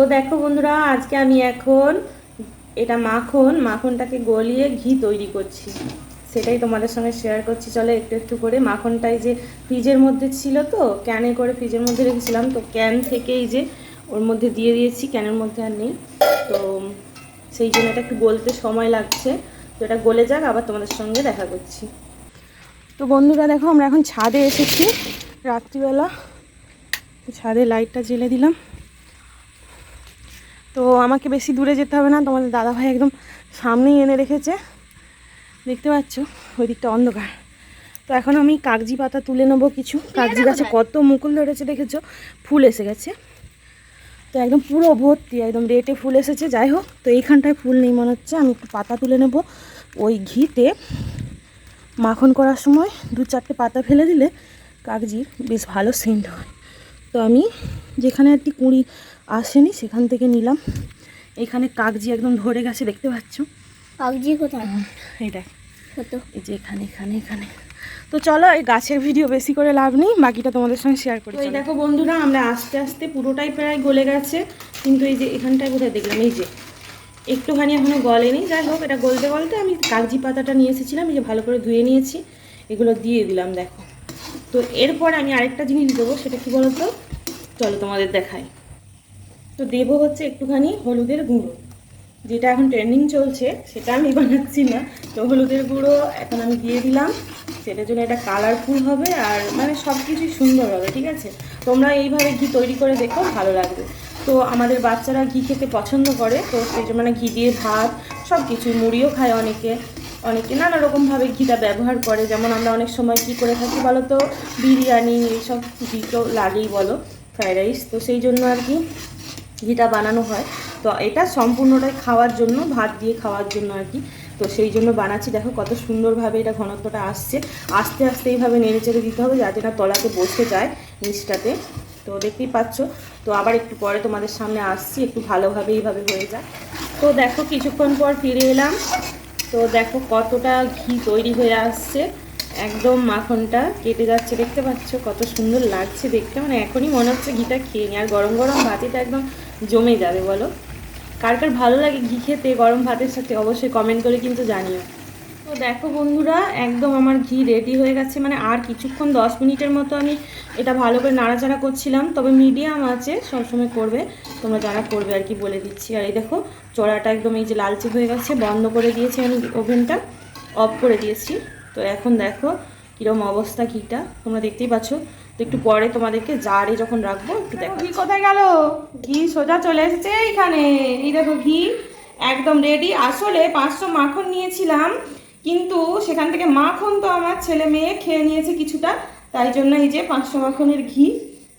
তো দেখো বন্ধুরা, আজকে আমি এখন এটা মাখন, মাখনটাকে গলিয়ে ঘি তৈরি করছি। সেটাই তোমাদের সঙ্গে শেয়ার করছি। চলো একটু একটু করে মাখনটাই যে ফ্রিজের মধ্যে ছিল তো ক্যানে করে ফ্রিজের মধ্যে রেখেছিলাম। তো ক্যান থেকেই যে ওর মধ্যে দিয়ে দিয়েছি ক্যানের মধ্যে আর নেই। তো সেই জন্য এটা একটু গলতে সময় লাগছে। তো এটা গলে যাক, আবার তোমাদের সঙ্গে দেখা করছি। তো বন্ধুরা, দেখো আমরা এখন ছাদে এসেছি। রাত্রিবেলা ছাদে লাইটটা জ্বেলে দিলাম। তো আমাকে বেশি দূরে যেতে হবে না তোমাদের দাদাভাই একদম সামনেই এনে রেখেছে। দেখতে পাচ্ছ ওই দিকটা অন্ধকার। তো এখন আমি কাগজি পাতা তুলে নেব কিছু। কাগজি গাছে কত মুকুল ধরেছে দেখেছ ফুল এসে গেছে। তো একদম পুরো ভর্তি একদম রেটে ফুল এসেছে। যাই হোক তো এইখানটায় ফুল নেই মনে হচ্ছে। আমি একটু পাতা তুলে নেব ওই ঘিতে। মাখন করার সময় দু চারটে পাতা ফেলে দিলে কাগজির বেশ ভালো সেন্ট হয়। তো আমি যেখানে একটি কুঁড়ি আসেনি সেখান থেকে নিলাম। এখানে কাগজি একদম ধরে গেছে দেখতে পাচ্ছ? কাগজি কোথায়? এই যে এখানে এখানে এখানে। তো চলো এই গাছের ভিডিও বেশি করে লাভ নেই বাকিটা তোমাদের সঙ্গে শেয়ার করি এই দেখো বন্ধুরা আমরা আস্তে আস্তে পুরোটাই প্রায় গলে গেছে কিন্তু এই যে এখানটায় কোথায় দেখলাম এই যে একটুখানি এখনও গলেনি। যাই হোক এটা গলতে গলতে আমি কাগজি পাতাটা নিয়ে এসেছিলাম এই যে ভালো করে ধুয়ে নিয়েছি এগুলো দিয়ে দিলাম দেখো। তো এরপর আমি আরেকটা জিনিস দেবো সেটা কি বলতো? চলো তোমাদের দেখাই। তো দেবো হচ্ছে একটুখানি হলুদের গুঁড়ো। যেটা এখন ট্রেন্ডিং চলছে, সেটা আমি বানাচ্ছি না। তো হলুদের গুঁড়ো এখন আমি দিয়ে দিলাম। সেটার জন্য এটা কালারফুল হবে আর মানে সব কিছুই সুন্দর হবে, ঠিক আছে? তোমরা এইভাবে ঘি তৈরি করে দেখো, ভালো লাগবে। তো আমাদের বাচ্চারা ঘি খেতে পছন্দ করে, তো সেই জন্য মানে ঘি দিয়ে ভাত সব কিছুই মুড়িও খায় অনেকে। অনেকে নানা রকমভাবে ঘিটা ব্যবহার করে, যেমন আমরা অনেক সময় কী করে থাকি বলো তো বিরিয়ানি, এইসব ঘি তো লাগেই বলো ফ্রাইড রাইস তো সেই জন্য আর কি ঘিটা বানানো হয়। তো এটা সম্পূর্ণটাই খাওয়ার জন্য, ভাত দিয়ে খাওয়ার জন্য আর কি। তো সেই জন্য বানাচ্ছি। দেখো কত সুন্দরভাবে এটা ঘনত্বটা আসছে। আস্তে আস্তে এইভাবে নেড়ে চেড়ে দিতে হবে যাতে না তলাতে বসে যায় নিচটাতে তো দেখতেই পাচ্ছ। তো আবার একটু পরে তোমাদের সামনে আসছি। একটু ভালোভাবে এইভাবে হয়ে যায় তো দেখো কিছুক্ষণ পর ফিরে এলাম। তো দেখো কতটা ঘি তৈরি হয়ে আসছে। একদম মাখনটা কেটে যাচ্ছে, দেখতে পাচ্ছ? কত সুন্দর লাগছে দেখতে। মানে এখনই মনে হচ্ছে ঘিটা খেয়ে নি। আর গরম গরম ভাতিটা একদম জমে যাবে, বলো? কার কার ভালো লাগে ঘি খেতে গরম ভাতের সাথে অবশ্যই কমেন্ট করে কিন্তু জানিও। তো দেখো বন্ধুরা, একদম আমার ঘি রেডি হয়ে গেছে। মানে আর কিছুক্ষণ, দশ মিনিটের মতো আমি এটা ভালো করে নাড়াচাড়া করছিলাম। তবে মিডিয়াম আছে, সবসময় করবে। তোমরা যারা করবে আর কি বলে দিচ্ছি। আর এই দেখো, চড়াটা একদম এই যে লালচে হয়ে গেছে, বন্ধ করে দিয়েছি আমি ওভেনটা অফ করে দিয়েছি। তো এখন দেখো কীরকম অবস্থা ঘিটা তোমরা দেখতেই পাচ্ছ। তো একটু পরে তোমাদেরকে জারে যখন রাখব একটু দেখো ঘি কোথায় গেল? ঘি সোজা চলে এসেছে এইখানে। এই দেখো ঘি একদম রেডি আসলে পাঁচশো মাখন নিয়েছিলাম কিন্তু সেখান থেকে মাখন তো আমার ছেলে মেয়ে খেয়ে নিয়েছে কিছুটা। তাই জন্য এই যে পাঁচশো মাখনের ঘি।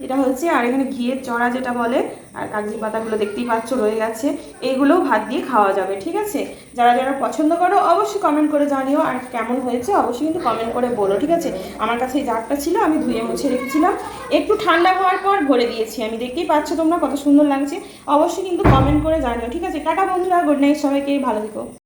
এটা হচ্ছে, আর এখানে ঘিয়ের চড়া যেটা বলে, আর কাগজি পাতাগুলো দেখতেই পাচ্ছ, রয়ে গেছে। এগুলোও ভাত দিয়ে খাওয়া যাবে, ঠিক আছে? যারা যারা পছন্দ করো, অবশ্যই কমেন্ট করে জানিও, আর কেমন হয়েছে অবশ্যই কিন্তু কমেন্ট করে বলো, ঠিক আছে? আমার কাছে এই জারটা ছিল, আমি ধুয়ে মুছে রেখেছিলাম। একটু ঠান্ডা হওয়ার পর ভরে দিয়েছি, আমি দেখতেই পাচ্ছ তোমরা কত সুন্দর লাগছে। অবশ্যই কিন্তু কমেন্ট করে জানিও, ঠিক আছে? টাটা বন্ধুরা গুড নাইট সবাইকে, ভালো থেকো।